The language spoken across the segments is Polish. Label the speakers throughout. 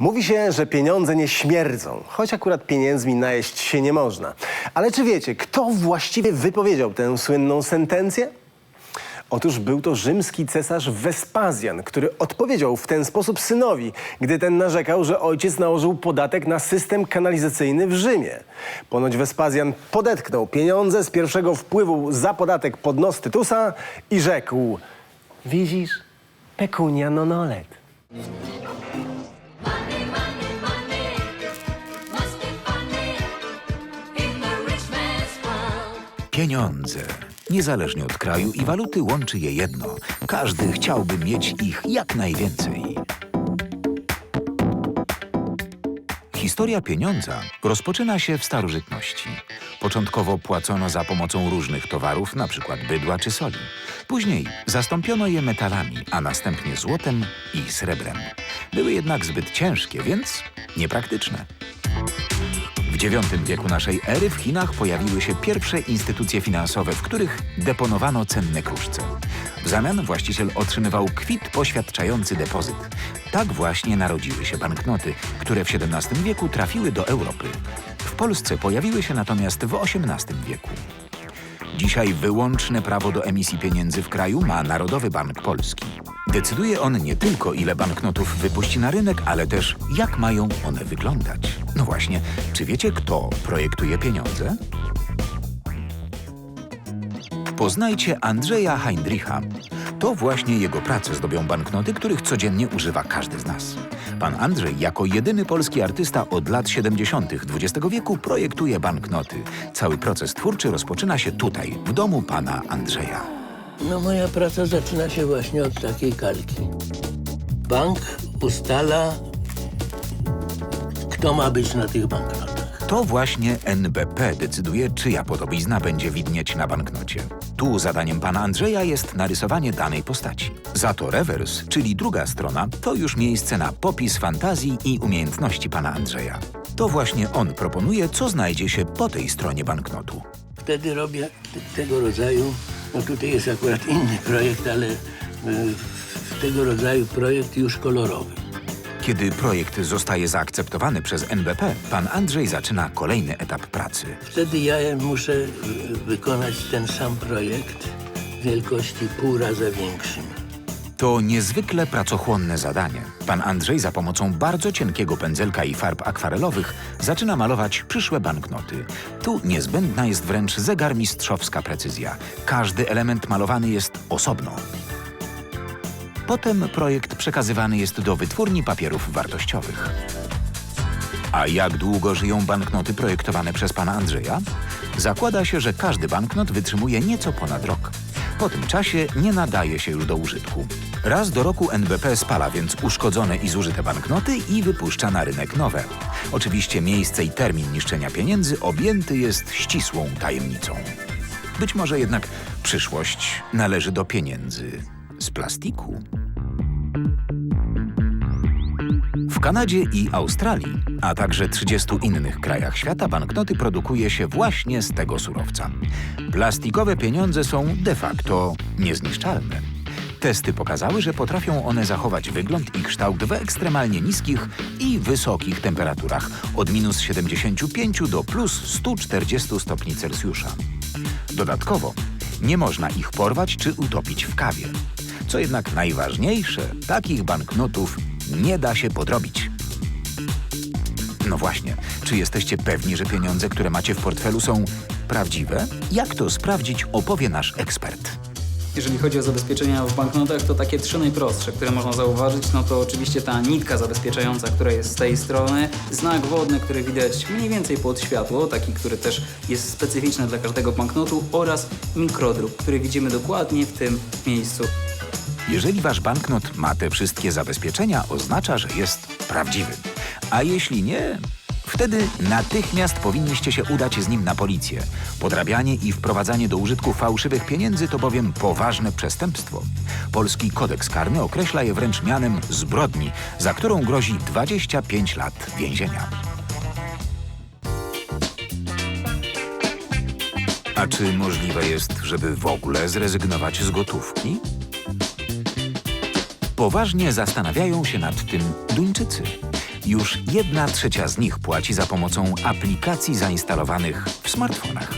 Speaker 1: Mówi się, że pieniądze nie śmierdzą, choć akurat pieniędzmi najeść się nie można. Ale czy wiecie, kto właściwie wypowiedział tę słynną sentencję? Otóż był to rzymski cesarz Wespazjan, który odpowiedział w ten sposób synowi, gdy ten narzekał, że ojciec nałożył podatek na system kanalizacyjny w Rzymie. Ponoć Wespazjan podetknął pieniądze z pierwszego wpływu za podatek pod nos Tytusa i rzekł: Widzisz, pecunia non olet.
Speaker 2: Pieniądze. Niezależnie od kraju i waluty łączy je jedno. Każdy chciałby mieć ich jak najwięcej. Historia pieniądza rozpoczyna się w starożytności. Początkowo płacono za pomocą różnych towarów, np. bydła czy soli. Później zastąpiono je metalami, a następnie złotem i srebrem. Były jednak zbyt ciężkie, więc niepraktyczne. W IX wieku naszej ery w Chinach pojawiły się pierwsze instytucje finansowe, w których deponowano cenne kruszce. W zamian właściciel otrzymywał kwit poświadczający depozyt. Tak właśnie narodziły się banknoty, które w XVII wieku trafiły do Europy. W Polsce pojawiły się natomiast w XVIII wieku. Dzisiaj wyłączne prawo do emisji pieniędzy w kraju ma Narodowy Bank Polski. Decyduje on nie tylko ile banknotów wypuści na rynek, ale też jak mają one wyglądać. No właśnie, czy wiecie kto projektuje pieniądze? Poznajcie Andrzeja Heindricha. To właśnie jego prace zdobią banknoty, których codziennie używa każdy z nas. Pan Andrzej, jako jedyny polski artysta od lat 70. XX wieku, projektuje banknoty. Cały proces twórczy rozpoczyna się tutaj, w domu pana Andrzeja.
Speaker 3: No moja praca zaczyna się właśnie od takiej kalki. Bank ustala, kto ma być na tych banknotach.
Speaker 2: To właśnie NBP decyduje, czyja podobizna będzie widnieć na banknocie. Tu zadaniem pana Andrzeja jest narysowanie danej postaci. Za to rewers, czyli druga strona, to już miejsce na popis fantazji i umiejętności pana Andrzeja. To właśnie on proponuje, co znajdzie się po tej stronie banknotu.
Speaker 3: Wtedy robię t- tego rodzaju, no tutaj jest akurat inny projekt, ale y, tego rodzaju projekt już kolorowy.
Speaker 2: Kiedy projekt zostaje zaakceptowany przez NBP, pan Andrzej zaczyna kolejny etap pracy.
Speaker 3: Wtedy ja muszę wykonać ten sam projekt wielkości pół raza większym.
Speaker 2: To niezwykle pracochłonne zadanie. Pan Andrzej za pomocą bardzo cienkiego pędzelka i farb akwarelowych zaczyna malować przyszłe banknoty. Tu niezbędna jest wręcz zegarmistrzowska precyzja. Każdy element malowany jest osobno. Potem projekt przekazywany jest do wytwórni papierów wartościowych. A jak długo żyją banknoty projektowane przez pana Andrzeja? Zakłada się, że każdy banknot wytrzymuje nieco ponad rok. Po tym czasie nie nadaje się już do użytku. Raz do roku NBP spala więc uszkodzone i zużyte banknoty i wypuszcza na rynek nowe. Oczywiście miejsce i termin niszczenia pieniędzy objęty jest ścisłą tajemnicą. Być może jednak przyszłość należy do pieniędzy z plastiku. W Kanadzie i Australii, a także 30 innych krajach świata banknoty produkuje się właśnie z tego surowca. Plastikowe pieniądze są de facto niezniszczalne. Testy pokazały, że potrafią one zachować wygląd i kształt w ekstremalnie niskich i wysokich temperaturach od minus 75 do plus 140 stopni Celsjusza. Dodatkowo nie można ich porwać czy utopić w kawie. Co jednak najważniejsze, takich banknotów nie da się podrobić. No właśnie, czy jesteście pewni, że pieniądze, które macie w portfelu są prawdziwe? Jak to sprawdzić, opowie nasz ekspert.
Speaker 4: Jeżeli chodzi o zabezpieczenia w banknotach, to takie trzy najprostsze, które można zauważyć, no to oczywiście ta nitka zabezpieczająca, która jest z tej strony, znak wodny, który widać mniej więcej pod światło, taki, który też jest specyficzny dla każdego banknotu oraz mikrodruk, który widzimy dokładnie w tym miejscu.
Speaker 2: Jeżeli wasz banknot ma te wszystkie zabezpieczenia, oznacza, że jest prawdziwy. A jeśli nie, wtedy natychmiast powinniście się udać z nim na policję. Podrabianie i wprowadzanie do użytku fałszywych pieniędzy to bowiem poważne przestępstwo. Polski kodeks karny określa je wręcz mianem zbrodni, za którą grozi 25 lat więzienia. A czy możliwe jest, żeby w ogóle zrezygnować z gotówki? Poważnie zastanawiają się nad tym Duńczycy. Już jedna trzecia z nich płaci za pomocą aplikacji zainstalowanych w smartfonach.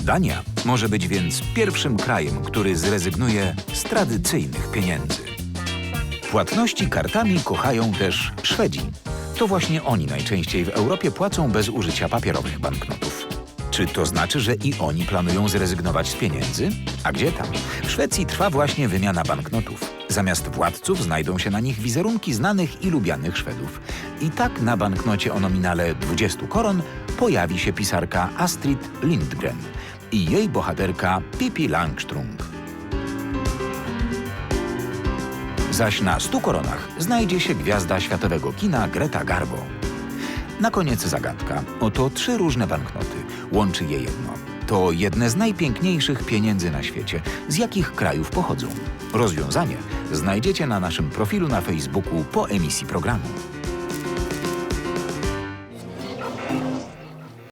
Speaker 2: Dania może być więc pierwszym krajem, który zrezygnuje z tradycyjnych pieniędzy. Płatności kartami kochają też Szwedzi. To właśnie oni najczęściej w Europie płacą bez użycia papierowych banknotów. Czy to znaczy, że i oni planują zrezygnować z pieniędzy? A gdzie tam? W Szwecji trwa właśnie wymiana banknotów. Zamiast władców znajdą się na nich wizerunki znanych i lubianych Szwedów. I tak na banknocie o nominale 20 koron pojawi się pisarka Astrid Lindgren i jej bohaterka Pippi Langström. Zaś na 100 koronach znajdzie się gwiazda światowego kina Greta Garbo. Na koniec zagadka. Oto trzy różne banknoty. Łączy je jedno. To jedne z najpiękniejszych pieniędzy na świecie. Z jakich krajów pochodzą? Rozwiązanie znajdziecie na naszym profilu na Facebooku po emisji programu.